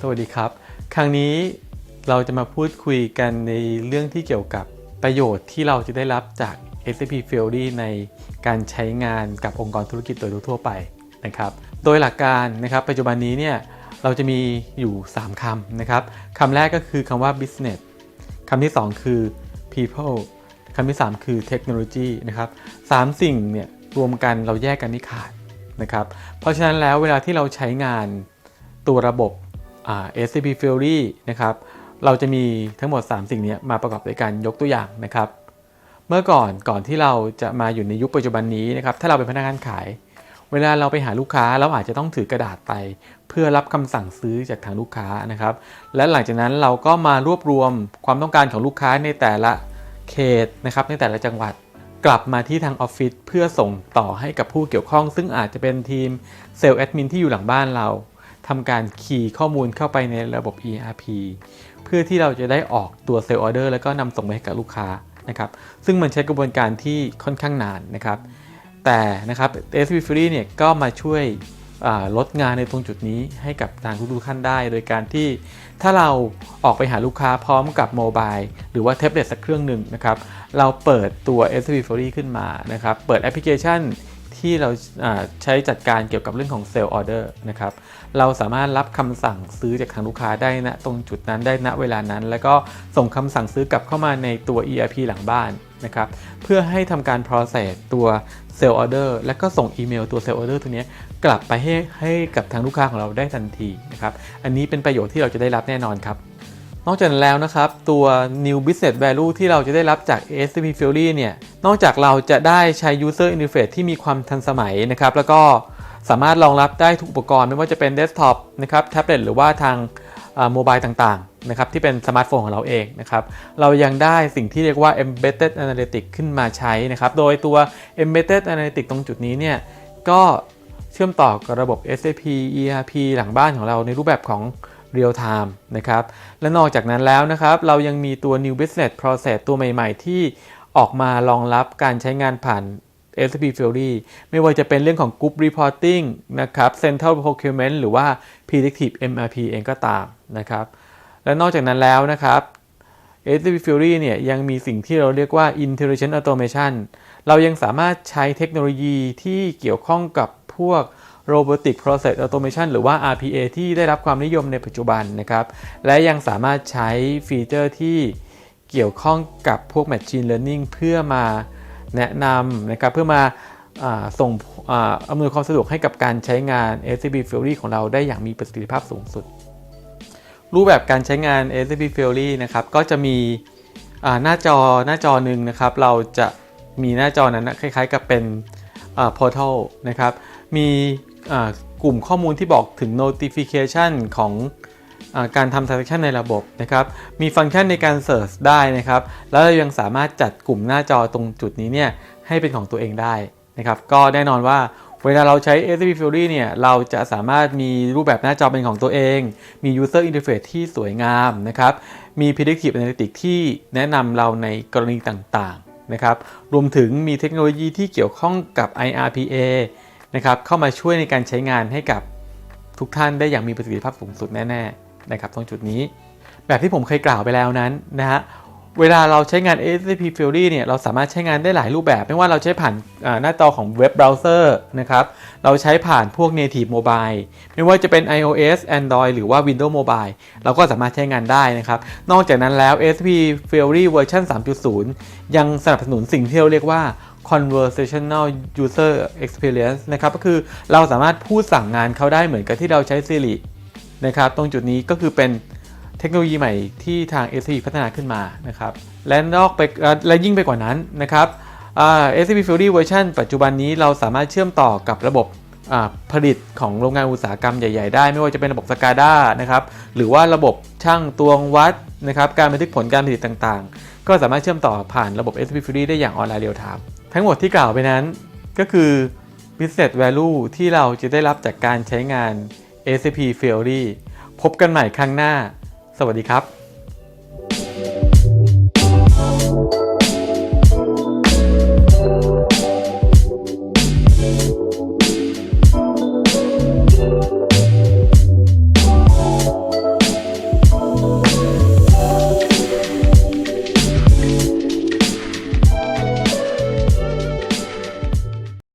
สวัสดีครับ ครั้งนี้เราจะมาพูดคุยกันในเรื่องที่เกี่ยวกับประโยชน์ที่เราจะได้รับจาก SAP Fiori ในการใช้งานกับองค์กรธุรกิจโดยทั่วไปนะครับ โดยหลักการนะครับ ปัจจุบันนี้เนี่ยเราจะมีอยู่ 3 คำนะครับคำแรกก็คือคำว่า business คำที่ 2 คือ people คำที่ 3 คือ technology นะครับสามสิ่งเนี่ยรวมกันเราแยกกันไม่ขาดนะครับ เพราะฉะนั้นแล้วเวลาที่เราใช้งานตัวระบบ SAP Fiori นะครับ เราจะมีทั้งหมด 3 สิ่งนี้มาประกอบด้วยกันยกตัวอย่างนะครับ เมื่อก่อนก่อนที่เราจะมาอยู่ในยุคปัจจุบันนี้นะครับ ถ้าเราเป็นพนักงานขาย เวลาเราไปหาลูกค้าเราอาจจะต้องถือกระดาษไป เพื่อรับคำสั่งซื้อจากทางลูกค้านะครับ และหลังจากนั้นเราก็มารวบรวมความต้องการของลูกค้าในแต่ละเขตนะครับ ในแต่ละจังหวัดกลับมาที่ทางออฟฟิศเพื่อส่งต่อให้กับผู้เกี่ยวข้อง ซึ่งอาจจะเป็นทีมเซลล์แอดมินที่อยู่หลังบ้านเรา ทำการคีย์ข้อมูลเข้าไปในระบบ ERP เพื่อที่เราจะได้ออกตัวเซลล์ออเดอร์แล้วก็นำส่งไปให้กับลูกค้านะครับ ซึ่งมันใช้กระบวนการที่ค่อนข้างนานนะครับ แต่นะครับ s p Fiori เนี่ยก็มาช่วยลดงานในตรงจุดนี้ให้กับทางทุกๆท่านได้ โดยการที่ถ้าเราออกไปหาลูกค้าพร้อมกับโมบายหรือว่าแท็บเล็ตสักเครื่องหนึ่งนะครับ เราเปิดตัว s p Fiori ขึ้นมานะครับ เปิดแอปพลิเคชัน ที่เราใช้จัดการเกี่ยวกับเรื่องของเซลล์ออเดอร์นะครับ เราสามารถรับคำสั่งซื้อจากทางลูกค้าได้ณตรงจุดนั้นได้ณเวลานั้น แล้วก็ส่งคำสั่งซื้อกลับเข้ามาในตัว ERP หลังบ้านนะครับ เพื่อให้ทำการ process ตัวเซลล์ออเดอร์และก็ส่งอีเมลตัวเซลล์ออเดอร์ตัวนี้กลับไปให้ให้กับทางลูกค้าของเราได้ทันทีนะครับ อันนี้เป็นประโยชน์ที่เราจะได้รับแน่นอนครับ นอกจากนั้นแล้วนะครับ ตัว new business value ที่เราจะได้รับจาก SAP Fiori เนี่ย นอกจากเราจะได้ใช้ user interface ที่มีความทันสมัยนะครับ แล้วก็สามารถรองรับได้ทุกอุปกรณ์ไม่ว่าจะเป็นเดสก์ท็อปนะครับแท็บเล็ตหรือว่าทางโมบายต่างๆนะครับที่เป็นสมาร์ทโฟนของเราเองนะครับเรายังได้สิ่งที่เรียกว่า embedded analytics ขึ้นมาใช้นะครับโดยตัว embedded analytics ตรงจุดนี้เนี่ยก็เชื่อมต่อกับระบบ SAP ERP หลังบ้านของเราในรูปแบบของ real time นะครับ และนอกจากนั้นแล้วนะครับ เรายังมีตัว new business process ตัวใหม่ๆ ที่ออกมารองรับการใช้งานผ่าน SAP Fiori ไม่ว่าจะเป็นเรื่องของ Group Reporting นะครับ Central Procurement หรือว่า Predictive MRP เองก็ตามนะครับ และนอกจากนั้นแล้วนะครับ SAP Fiori เนี่ยยังมีสิ่งที่เราเรียกว่า Intelligent Automation เรายังสามารถใช้เทคโนโลยีที่เกี่ยวข้องกับ พวก Robotic Process Automation หรือว่า RPA ที่ได้รับความนิยมในปัจจุบันนะครับ และยังสามารถใช้ฟีเจอร์ที่เกี่ยวข้องกับพวก Machine Learning เพื่อมาแนะนำนะครับเพื่อมาอส่งอำนวยความสะดวกให้กับการใช้งาน SAP Fiori ของเราได้อย่างมีประสิทธิภาพสูงสุด รูปแบบการใช้งาน SAP Fiori นะครับก็จะมีหน้าจอหน้าจอหนึ่งนะครับ เราจะมีหน้าจอนั้นนะคล้ายๆกับเป็นอ่า portal นะครับ มีกลุ่มข้อมูลที่บอกถึง notification ของอการทำ transaction ในระบบนะครับ มีฟังก์ชันในการ search ได้นะครับ แล้วเรายังสามารถจัดกลุ่มหน้าจอตรงจุดนี้เนี่ยให้เป็นของตัวเองได้นะครับ ก็แน่นอนว่าเวลาเราใช้ SAP Fiori เนี่ยเราจะสามารถมีรูปแบบหน้าจอเป็นของตัวเอง มี user interface ที่สวยงามนะครับ มี predictive analytics ที่แนะนำเราในกรณีต่างๆนะครับ รวมถึงมีเทคโนโลยีที่เกี่ยวข้องกับ IRPA นะครับเข้ามาช่วยในการใช้งานให้กับทุกท่านได้อย่างมีประสิทธิภาพสูงสุดแน่ๆนะครับตรงจุดนี้ แบบที่ผมเคยกล่าวไปแล้วนั้นนะฮะเวลาเราใช้งาน SAP Fiori เนี่ยเราสามารถใช้งานได้หลายรูปแบบ ไม่ว่าเราใช้ผ่านหน้าจอของเว็บเบราว์เซอร์นะครับเราใช้ผ่านพวก Native Mobile ไม่ว่าจะเป็น iOS Android หรือว่า Windows Mobile เราก็สามารถใช้งานได้นะครับ นอกจากนั้นแล้ว SAP Fiori เวอร์ชัน3.0 ยังสนับสนุนสิ่งที่เราเรียกว่า conversational user experience นะครับก็คือเราสามารถพูดสั่งงานเขาได้เหมือนกับที่เราใช้ Siri นะครับ ตรงจุดนี้ก็คือเป็นเทคโนโลยีใหม่ที่ทาง SAP พัฒนาขึ้นมานะครับ และนอกไปและยิ่งไปกว่านั้นนะครับ SAP Fiori เวอร์ชันปัจจุบันนี้เราสามารถเชื่อมต่อกับระบบผลิตของโรงงานอุตสาหกรรมใหญ่ ๆ ได้ ไม่ว่าจะเป็นระบบ SCADA นะครับ หรือว่าระบบช่างตวงวัดนะครับ การบันทึกผลการผลิตต่างๆ ก็สามารถเชื่อมต่อผ่านระบบ SAP Fiori ได้อย่างออนไลน์เรียลไทม์ ทั้งหมดที่กล่าวไปนั้นก็คือ business value ที่เราจะได้รับจากการใช้งาน SAP Fiori พบกันใหม่ครั้งหน้า สวัสดีครับ